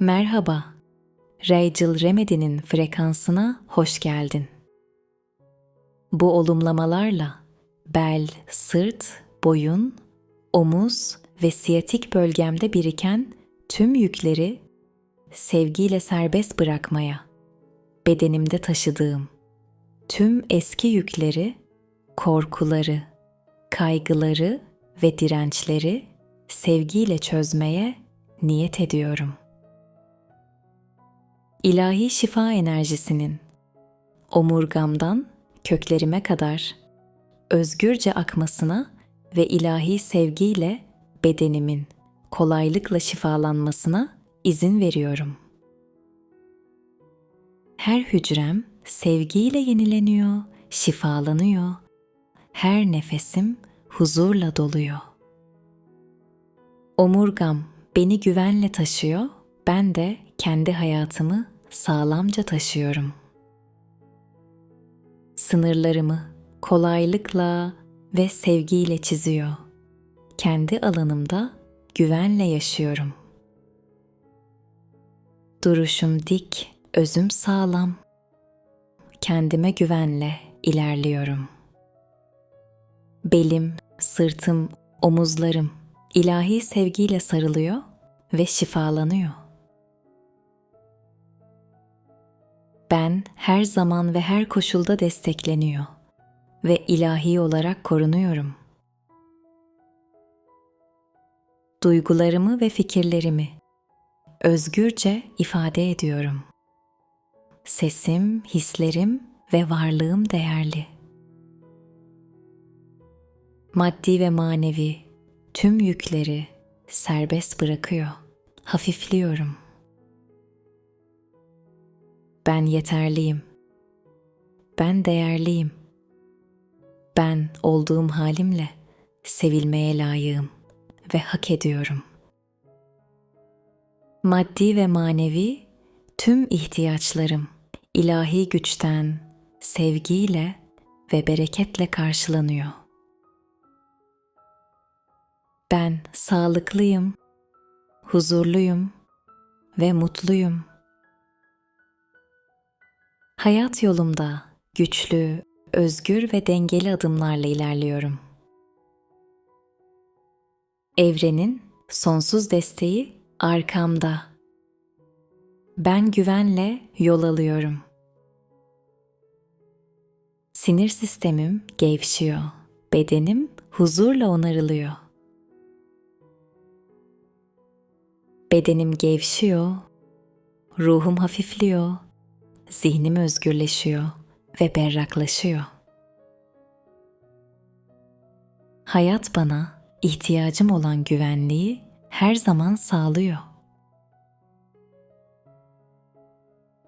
Merhaba. Rachel Remedy'nin frekansına hoş geldin. Bu olumlamalarla bel, sırt, boyun, omuz ve siyatik bölgemde biriken tüm yükleri sevgiyle serbest bırakmaya, bedenimde taşıdığım tüm eski yükleri, korkuları, kaygıları ve dirençleri sevgiyle çözmeye niyet ediyorum. İlahi şifa enerjisinin omurgamdan köklerime kadar özgürce akmasına ve ilahi sevgiyle bedenimin kolaylıkla şifalanmasına izin veriyorum. Her hücrem sevgiyle yenileniyor, şifalanıyor. Her nefesim huzurla doluyor. Omurgam beni güvenle taşıyor, ben de kendi hayatımı sağlamca taşıyorum. Sınırlarımı kolaylıkla ve sevgiyle çiziyor. Kendi alanımda güvenle yaşıyorum. Duruşum dik, özüm sağlam. Kendime güvenle ilerliyorum. Belim, sırtım, omuzlarım ilahi sevgiyle sarılıyor ve şifalanıyor. Ben her zaman ve her koşulda destekleniyor ve ilahi olarak korunuyorum. Duygularımı ve fikirlerimi özgürce ifade ediyorum. Sesim, hislerim ve varlığım değerli. Maddi ve manevi tüm yükleri serbest bırakıyor. Hafifliyorum. Ben yeterliyim. Ben değerliyim. Ben olduğum halimle sevilmeye layığım ve hak ediyorum. Maddi ve manevi tüm ihtiyaçlarım ilahi güçten, sevgiyle ve bereketle karşılanıyor. Ben sağlıklıyım, huzurluyum ve mutluyum. Hayat yolumda güçlü, özgür ve dengeli adımlarla ilerliyorum. Evrenin sonsuz desteği arkamda. Ben güvenle yol alıyorum. Sinir sistemim gevşiyor. Bedenim huzurla onarılıyor. Bedenim gevşiyor. Ruhum hafifliyor. Zihnim özgürleşiyor ve berraklaşıyor. Hayat bana ihtiyacım olan güvenliği her zaman sağlıyor.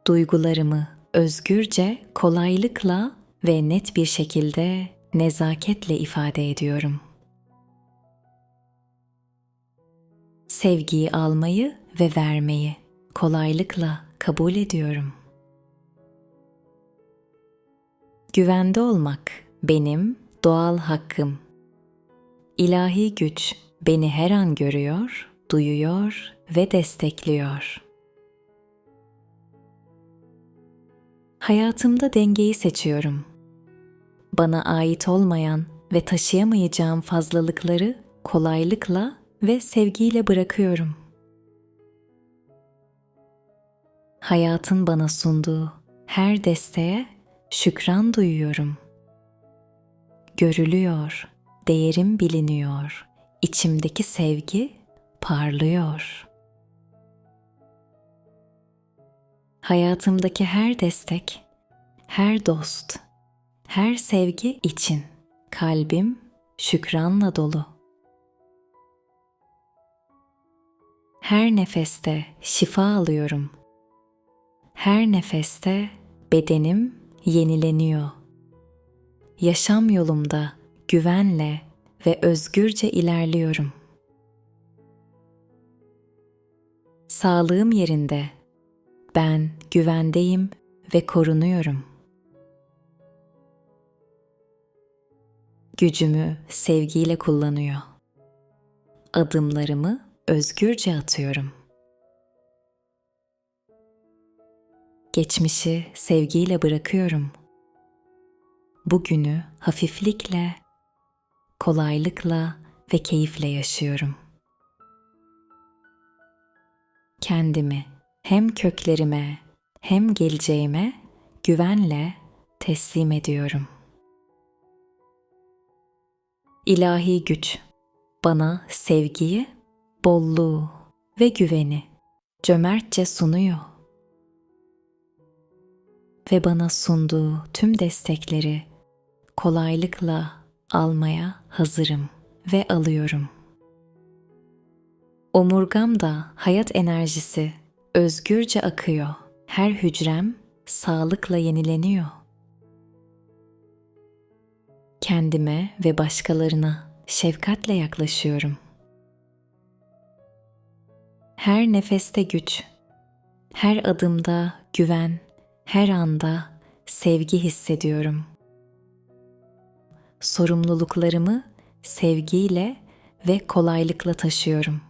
Duygularımı özgürce, kolaylıkla ve net bir şekilde nezaketle ifade ediyorum. Sevgiyi almayı ve vermeyi kolaylıkla kabul ediyorum. Güvende olmak benim doğal hakkım. İlahi güç beni her an görüyor, duyuyor ve destekliyor. Hayatımda dengeyi seçiyorum. Bana ait olmayan ve taşıyamayacağım fazlalıkları kolaylıkla ve sevgiyle bırakıyorum. Hayatın bana sunduğu her desteğe şükran duyuyorum. Görülüyor, değerim biliniyor, içimdeki sevgi parlıyor. Hayatımdaki her destek, her dost, her sevgi için kalbim şükranla dolu. Her nefeste şifa alıyorum. Her nefeste bedenim yenileniyor. Yaşam yolumda güvenle ve özgürce ilerliyorum. Sağlığım yerinde. Ben güvendeyim ve korunuyorum. Gücümü sevgiyle kullanıyor. Adımlarımı özgürce atıyorum. Geçmişi sevgiyle bırakıyorum. Bugünü hafiflikle, kolaylıkla ve keyifle yaşıyorum. Kendimi hem köklerime hem geleceğime güvenle teslim ediyorum. İlahi güç bana sevgiyi, bolluğu ve güveni cömertçe sunuyor. Ve bana sunduğu tüm destekleri kolaylıkla almaya hazırım ve alıyorum. Omurgam da hayat enerjisi özgürce akıyor. Her hücrem sağlıkla yenileniyor. Kendime ve başkalarına şefkatle yaklaşıyorum. Her nefeste güç, her adımda güven, her anda sevgi hissediyorum. Sorumluluklarımı sevgiyle ve kolaylıkla taşıyorum.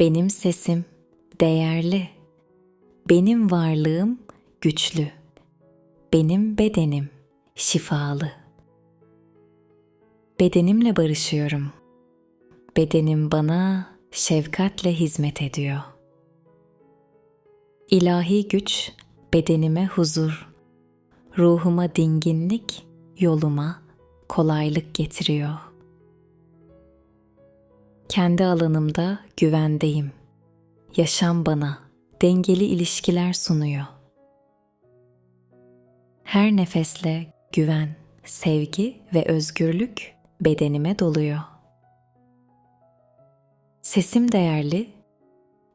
Benim sesim değerli. Benim varlığım güçlü. Benim bedenim şifalı. Bedenimle barışıyorum. Bedenim bana şefkatle hizmet ediyor. İlahi güç bedenime huzur, ruhuma dinginlik, yoluma kolaylık getiriyor. Kendi alanımda güvendeyim. Yaşam bana dengeli ilişkiler sunuyor. Her nefesle güven, sevgi ve özgürlük bedenime doluyor. Sesim değerli,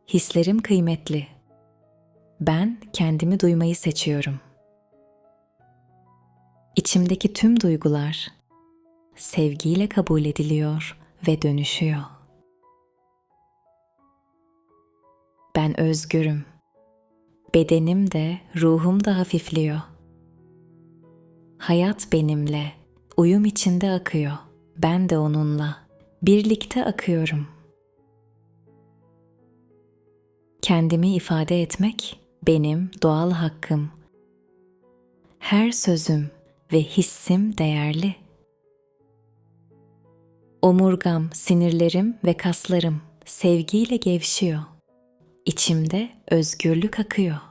hislerim kıymetli. Ben kendimi duymayı seçiyorum. İçimdeki tüm duygular sevgiyle kabul ediliyor ve dönüşüyor. Ben özgürüm. Bedenim de, ruhum da hafifliyor. Hayat benimle, uyum içinde akıyor. Ben de onunla, birlikte akıyorum. Kendimi ifade etmek benim doğal hakkım. Her sözüm ve hissim değerli. Omurgam, sinirlerim ve kaslarım sevgiyle gevşiyor. İçimde özgürlük akıyor.